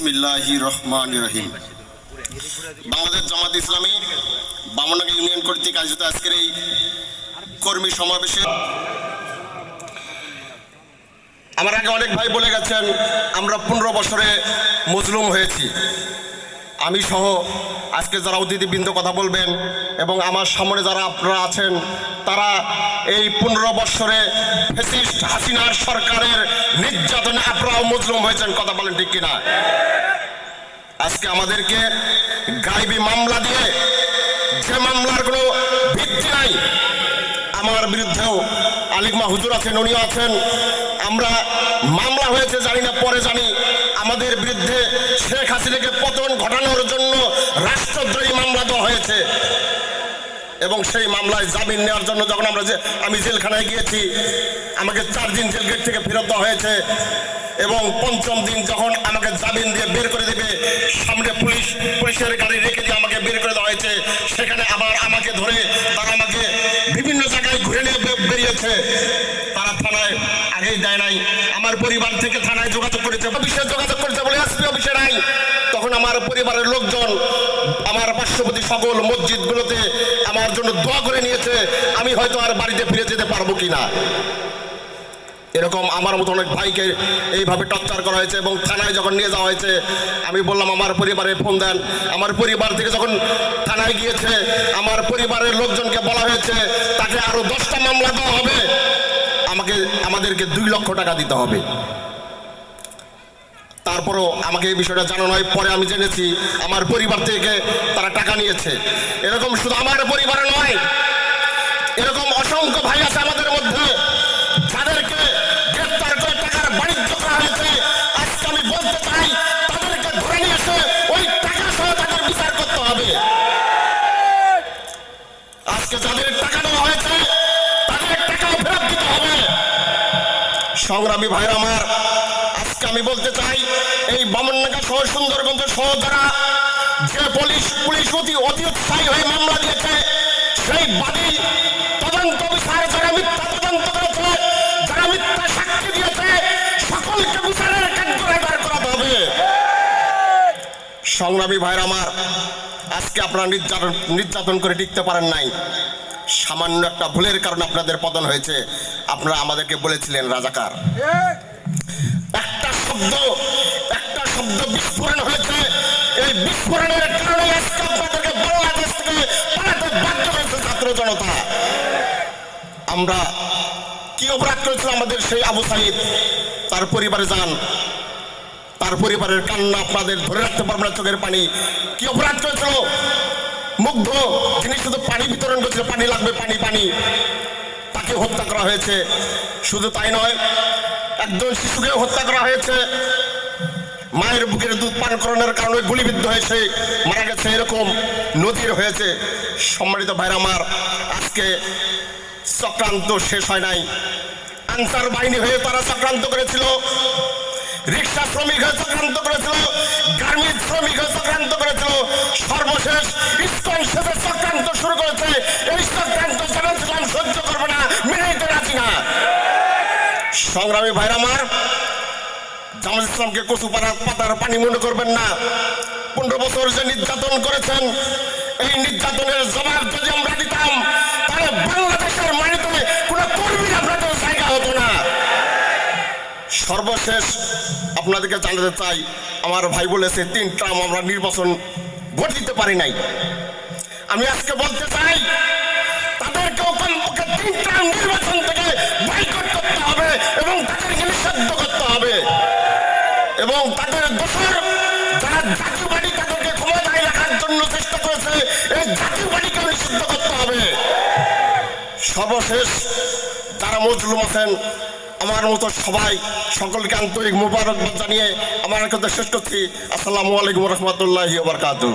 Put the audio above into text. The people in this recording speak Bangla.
বিসমিল্লাহি রহমান রহিম। বাংলাদেশ জামাত ইসলামী বামনগর ইউনিয়ন কর্তৃক আয়োজিত আজকের এই কর্মী সমাবেশে আমার আগে অনেক ভাই বলে গেছেন, আমরা পনেরো বছরে মজলুম হয়েছি। আমি সহ আজকে যারা অতিথিবৃন্দ কথা বলবেন এবং আমার সামনে যারা আপনারা আছেন, তারা এই পনেরো বৎসরে ফেসিস্ট হাসিনার সরকারের নির্যাতনে আপনারাও মজলুম হয়েছেন, কথা বলেন ঠিক কিনা? আজকে আমাদেরকে গাইবি মামলা দিয়ে যে মামলার কোনো ভিত্তি নাই, আমার বিরুদ্ধেও আলিকমা হুজুর আছেন, উনিও আছেন। আমরা মামলা হয়েছে, জানি না, পরে জানি। আমাদের বিরুদ্ধে শেখ হাসিনাকে পতন ঘটানোর জন্য রাষ্ট্রদ্রোহী মামলা দেওয়া হয়েছে। এবং সেই মামলায় জামিন নেওয়ার জন্য যখন আমরা যে আমি জেলখানায় গিয়েছি, আমাকে চার দিন জেল গেট থেকে ফেরত দেওয়া হয়েছে। এবং পঞ্চম দিন যখন আমাকে জামিন দিয়ে বের করে দেবে, সামনে পুলিশ পুলিশের বেরিয়েছে তারা থানায় আগেই দেয় নাই। আমার পরিবার থেকে থানায় যোগাযোগ করেছে, অফিসে যোগাযোগ করেছে বলে আসবে অফিসে নাই। তখন আমার পরিবারের লোকজন, আমার পার্শ্ববর্তী সকল মসজিদগুলোতে আমার জন্য দোয়া করে নিয়েছে, আমি হয়তো আর বাড়িতে ফিরে যেতে পারব কিনা। এরকম আমার মতো অনেক ভাইকে এইভাবে টর্চার করা হয়েছে এবং থানায় যখন নিয়ে যাওয়া হয়েছে, আমি বললাম, আমার পরিবারে ফোন দেন। আমার পরিবার থেকে যখন থানায় গিয়েছে, আমার পরিবারের লোকজনকে বলা হয়েছে, তাকে আরও দশটা মামলা দেওয়া হবে। আমাকে, আমাদেরকে দুই লক্ষ টাকা দিতে হবে। তারপরও আমাকে এই বিষয়টা জানানো হয়, পরে আমি জেনেছি, আমার পরিবার থেকে তারা টাকা নিয়েছে। এরকম শুধু আমার পরিবারে নয় সংগ্রামী ভাই আমার, আজকে আমি বলতে চাই, এই বামননাগা সহ সুন্দরগঞ্জ সহ যারা যে পুলিশ পুলিশ অতি অতি উৎসাহী হয়ে মামলা দিয়েছে, সেই বাদী তদন্ত বিচার যারা মিথ্যা তদন্ত করেছে, যারা মিথ্যা সাক্ষী দিয়েছে, সকলকে বিচারের কার্যকর করাতে হবে। সংগ্রামী ভাইরা আমার, আজকে আপনারা নির্যাতন নির্যাতন করে টিকতে পারেন নাই। সামান্য একটা ভুলের কারণে আপনাদের পতন হয়েছে। আপনারা আমাদেরকে বলেছিলেন, রাজাকার। একটা শব্দ একটা শব্দ বিস্ফোরণ হয়েছে। এই বিস্ফোরণের কারণে আজকে আপনাদেরকে বাংলাদেশ থেকে পালাতে বাধ্য হয়েছে ছাত্র জনতা। আমরা কি অপরাধ করেছিল আমাদের সেই আবু সাহিদ তার পরিবারে যান। তার পরিবারের কান্না আপনাদের ধরে রাখতে পারব না চোখের পানি। কি অপরাধ করেছিল? মুগ্ধ। তিনি শুধু পানি বিতরণ করছিল, পানি লাগবে, পানি পানি। তাকে হত্যা করা হয়েছে। শুধু তাই নয়, একজন শিশুকে হত্যা করা হয়েছে। মায়ের বুকের দুধ পান করানোর কারণে গুলিবিদ্ধ হয়েছে মারা গেছে এরকম নদীর হয়েছে। সম্মানিত ভাইরা আমার, আজকে চক্রান্ত শেষ হয় নাই। আনসার বাহিনী হয়ে তারা চক্রান্ত করেছিল। রিক্সা শ্রমিক হয়ে চক্রান্ত করেছিল। গার্মেন্ট শ্রমিক হয়ে চক্রান্ত করেছিল। সর্বশেষ সংগ্রামী ভাইরা আমার, জামাত ইসলামকে কচু পাড়া পাতার পানি মনে করবেন না। পনেরো বছর যে নির্যাতন করেছেন, এই নির্যাতনের জবাব যদি আমরা দিতাম, তাহলে বাংলাদেশের মাটিতে কোনো কর্মীর আপনাদের জায়গা হতো না। সর্বশেষ আপনাদেরকে জানাতে চাই, আমার ভাই বলেছে, তিন ট্রাম আমরা নির্বাচন ভোট দিতে পারি নাই। আমি আজকে বলতে চাই, তাদেরকেও কমপক্ষে তিন ট্রাম নির্বাচন থেকে করতে হবে এবং তাদেরকে নিষিদ্ধ করতে হবে। এবং তাদের দোষর যারা জাতীয় বাড়ি তাদেরকে ক্ষমতায় রাখার জন্য চেষ্টা করেছে, এই জাতীয় বাড়িকেও নিষিদ্ধ করতে হবে। সর্বশেষ যারা মজলুম আছেন, আমার মতো সবাই সকলকে আন্তরিক মুবারকবাদ জানিয়ে আমার কথা শেষ করছি। আসসালামু আলাইকুম রহমতুল্লাহি বারকাতু